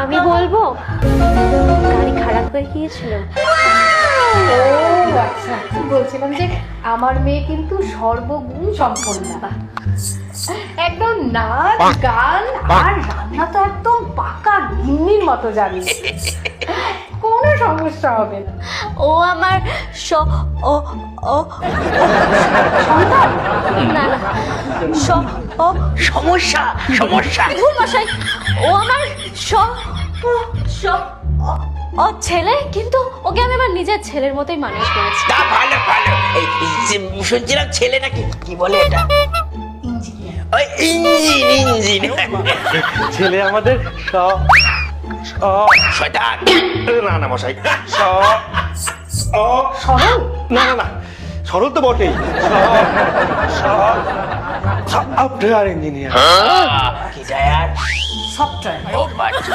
আমি বলব গাড়ি খারাপ হয়ে গিয়েছিল। ও আচ্ছা বলছিলাম যে আমার মেয়ে কিন্তু সর্বগুণ সম্পন্ন। একদম নাচ গান আর রান্না তো একদম পাকা গিন্নির মতো জানিস। কোনো সমস্যা হবে না। ও আমার স ও ও। সন্তান? না ও। সমস্যা সমস্যা। ভুল মশাই ও আমার স স ও- ছেলে কিন্তু ওকে আমি আমার নিজের ছেলের মতোই মানুষ করেছি। তা ভালো ভালো। এই এই যে শুনছিলাম ছেলে নাকি? কি বলে এটা? ইঞ্জিনিয়ার। ওই ইঞ্জিন ইঞ্জিন। ছেলে আমাদের স স। শয়তান। না না মশাই। সরল? না না না। সরল তো বটেই। Software engineer. কি যায় আর? সফটওয়্যার। আচ্ছা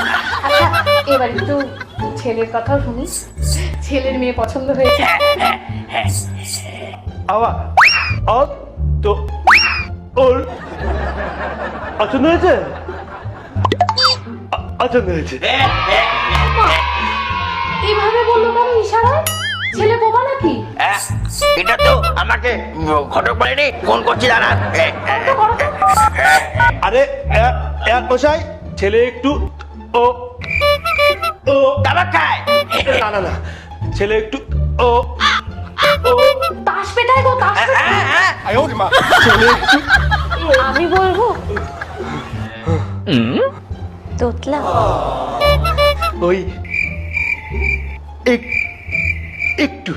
এবার একটু ছেলের কথাও শুনি। ছেলের মেয়ে পছন্দ হয়েছে? আবা অ তো ওর পছন্দ হয়েছে? আ- পছন্দ হয়েছে এইভাবে বলল কেন ইশারায়? ছেলে বোবা নাকি? এটা তো আমাকে ঘটক বলেনি ফোন করছি দাঁড়া আরে এক মশাই ছেলে একটু ও ও। দাবা খায় না না না ছেলে একটু ও ও। তাস পেটায় গো তাস পেটায়। ছেলে একটু আমি বলব? তোতলা ওই এক- একটু।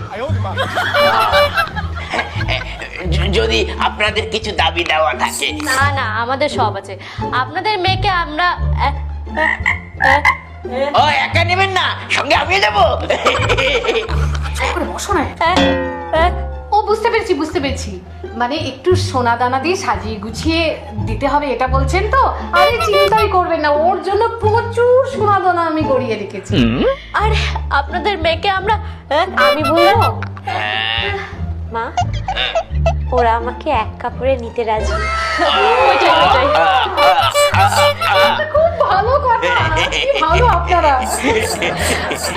যদি আপনাদের কিছু দাবি দেওয়া থাকে। না না আমাদের সব আছে। আপনাদের মেয়েকে আমরা ও একা নেবেন না সঙ্গে আমিও যাব করে বসো না। পেরেছি বুঝতে পেরেছি। মানে একটু সোনা দানা দিয়ে সাজিয়ে গুছিয়ে দিতে হবে এটা বলছেন তো? আরে চিন্তাই করবেন না ওর জন্য প্রচুর সোনা দানা আমি গড়িয়ে রেখেছি। আর আপনাদের মেয়েকে আমরা আমি বলব? মা ওরা আমাকে এক কাপড়ে নিতে রাজি। খুব ভালো কথা ভালো আপনারা।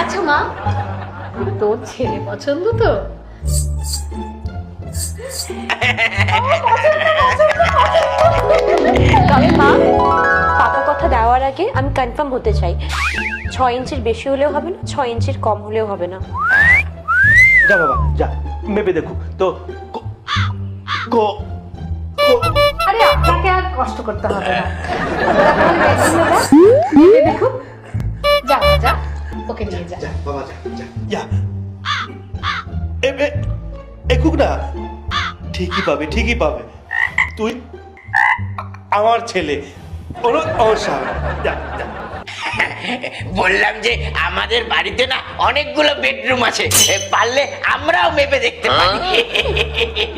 আচ্ছা মা তোর ছেলে পছন্দ তো? তবে মা পাকা কথা দেওয়ার আগে আমি কনফার্ম হতে চাই। ছয় ইঞ্চির বেশি হলেও হবে না ছয় ইঞ্চির কম হলেও হবে না? যা বাবা যা মেপে দেখু। তো কো কো কো- আরে আপনাকে আর কষ্ট করতে হবে না। ভেবে দেখুন যা যা ওকে নিয়ে যা। যা বাবা যা যা। যা। এ এ একুক না ঠিকই পাবে ঠিকই পাবে। তুই আমার ছেলে ওর বললাম যে আমাদের বাড়িতে না অনেকগুলো বেডরুম আছে। পারলে আমরাও মেপে দেখতে পারি।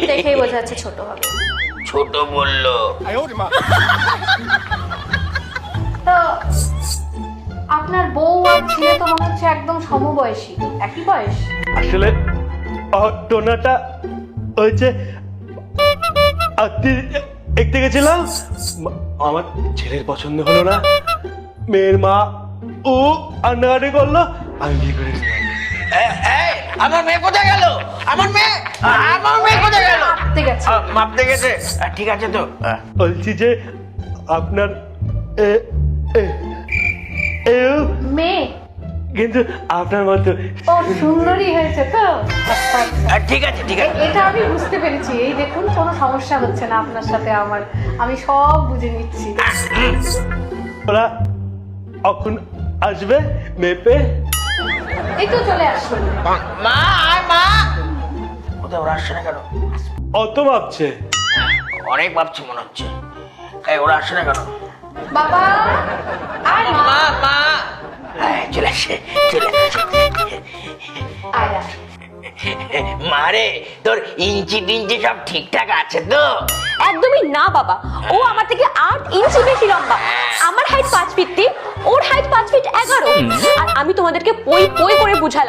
দেখেই বোঝা যাচ্ছে ছোট হবে। ছোট বলল। তো আপনার বউ আর ছেলে তো মনে হচ্ছে একদম সমবয়সী। একই বয়স? আসলে ঘটনাটা হয়েছে। আত্মীয় দেখতে গেছিলাম। আমার ছেলের পছন্দ হলো না। মেয়ের মা ও কান্নাকাটি করল আমি বিয়ে করে নিলাম। আমার মেয়ে কোথায় গেল? আমার মেয়ে আমার মেয়ে কোথায় গেল? ঠিক আছে মাপতে গেছে। ঠিক আছে তো। বলছি যে আপনার এ এ মেয়ে কিন্তু আপনার মতো ও সুন্দরী হয়েছে তো। আচ্ছা, আচ্ছা। ঠিক আছে ঠিক আছে। এটা আমি বুঝতে পেরেছি। এই দেখুন কোনো সমস্যা হচ্ছে না আপনার সাথে আমার। আমি সব বুঝে নিচ্ছি। ওরা কখন আসবে মেপে। এই তো চলে আসুন মা আয় মা। কোথায় ওরা আসছে না কেন? অত ভাবছে। অনেক ভাবছি মনে হচ্ছে। এই ওরা আসছে না কেন? বাবা আয় মা মা। চলে আয়। মারে তোর ইঞ্চি টিঞ্চি সব ঠিকঠাক আছে তো? একদমই না বাবা। ও আমার থেকে আট ইঞ্চি বেশি লম্বা। আমার হাইট পাঁচ ফিট তিন ওর হাইট পাঁচ ফিট এগারো। আর আমি তোমাদেরকে পই পই করে বুঝালাম।